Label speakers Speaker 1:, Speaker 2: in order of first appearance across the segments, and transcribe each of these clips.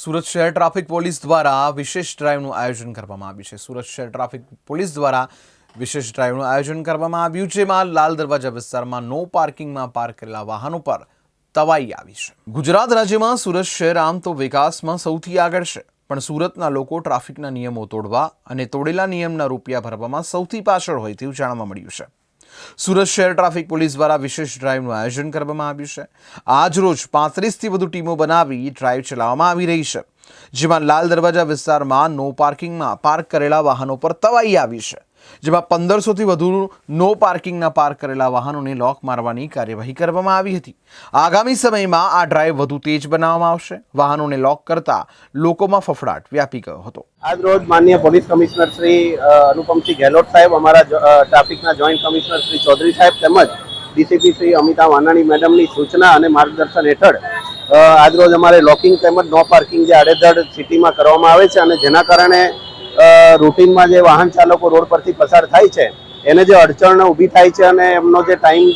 Speaker 1: સુરત શહેર traffic police દ્વારા વિશેષ ડ્રાઈવનું આયોજન કરવામાં આવ્યું છે. સુરત શહેર ટ્રાફિક પોલીસ દ્વારા વિશેષ ડ્રાઈવનું આયોજન કરવામાં આવ્યું, જેમાં લાલ દરવાજા વિસ્તારમાં નો પાર્કિંગમાં પાર્ક કરેલા વાહનો પર તવાઈ આવી છે. ગુજરાત રાજ્યમાં સુરત શહેર આમ તો વિકાસમાં સૌથી આગળ છે, પણ સુરતના લોકો ટ્રાફિકના નિયમો તોડવા અને તોડેલા નિયમના રૂપિયા ભરવામાં સૌથી પાછળ હોય તેવું જાણવા મળ્યું છે. સુરત શહેર ટ્રાફિક પોલીસ દ્વારા વિશેષ ડ્રાઈવનું આયોજન કરવામાં આવ્યું છે. આજ રોજ પાંત્રીસથી વધુ ટીમો બનાવી ડ્રાઈવ ચલાવવામાં આવી રહી છે. જેમાં લાલ દરવાજા વિસ્તારમાં નો પાર્કિંગમાં પાર્ક કરેલા વાહનો પર તવાઈ આવી છે. જેમાં પંદરસોથી વધુ નો પાર્કિંગના પાર્ક કરેલા વાહનોને લોક મારવાની કાર્યવાહી કરવામાં આવી હતી. આગામી સમયમાં આ ડ્રાઈવ વધુ તેજ બનાવવામાં આવશે. વાહનોને લોક કરતા લોકોમાં ફફડાટ વ્યાપી ગયો હતો.
Speaker 2: આજ રોજ માન્ય પોલીસ કમિશનર શ્રી અનુપમસિંહ ગેહલોત સાહેબ, અમારા ટ્રાફિકના જોઈન્ટ કમિશનર શ્રી ચૌધરી સાહેબ તેમજ ડીસીપી શ્રી અમિતા વાનાણી મેડમની સૂચના અને માર્ગદર્શન હેઠળ આજરોજ અમારે લોકિંગ તેમજ નો પાર્કિંગ જે આડેધડ સિટીમાં કરવામાં આવે છે અને જેના કારણે રૂટીનમાં જે વાહન ચાલકો રોડ પરથી પસાર થાય છે, એને જે અડચણ ઊભી થાય છે અને એમનો જે ટાઈમ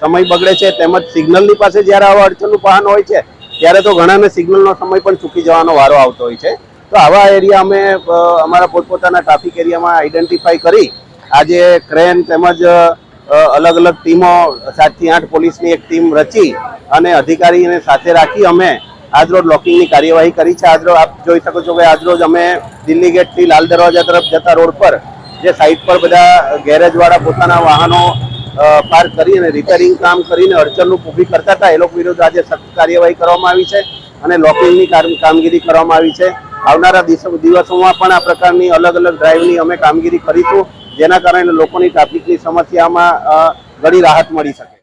Speaker 2: સમય બગડે છે તેમજ સિગ્નલની પાસે જ્યારે આવા અડચણનું વાહન હોય છે, ત્યારે તો ઘણાને સિગ્નલનો સમય પણ ચૂકી જવાનો વારો આવતો હોય છે. તો આવા એરિયા અમે અમારા પોતપોતાના ટ્રાફિક એરિયામાં આઈડેન્ટિફાઈ કરી, આજે ક્રેન તેમજ અલગ અલગ ટીમો સાતથી આઠ પોલીસની એક ટીમ રચી અને અધિકારીને સાથે રાખી અમે આજરોજ લોકિંગની કાર્યવાહી કરી છે. આજરોજ આપ જોઈ શકો છો કે આજરોજ અમે દિલ્હી ગેટથી લાલ દરવાજા તરફ જતા રોડ પર જે સાઈડ પર બધા ગેરેજવાળા પોતાના વાહનો પાર્ક કરી અને રિપેરિંગ કામ કરીને અડચણનું ઊભી કરતા હતા. એ લોકો વિરુદ્ધ આજે સખત કાર્યવાહી કરવામાં આવી છે અને લોકિંગની કામ- કામગીરી કરવામાં આવી છે. આવનારા દિવસો- દિવસોમાં પણ આ પ્રકારની અલગ અલગ ડ્રાઈવની અમે કામગીરી કરીશું, જેના કારણે લોકોની ટ્રાફિકની સમસ્યામાં ઘણી રાહત મળી શકે.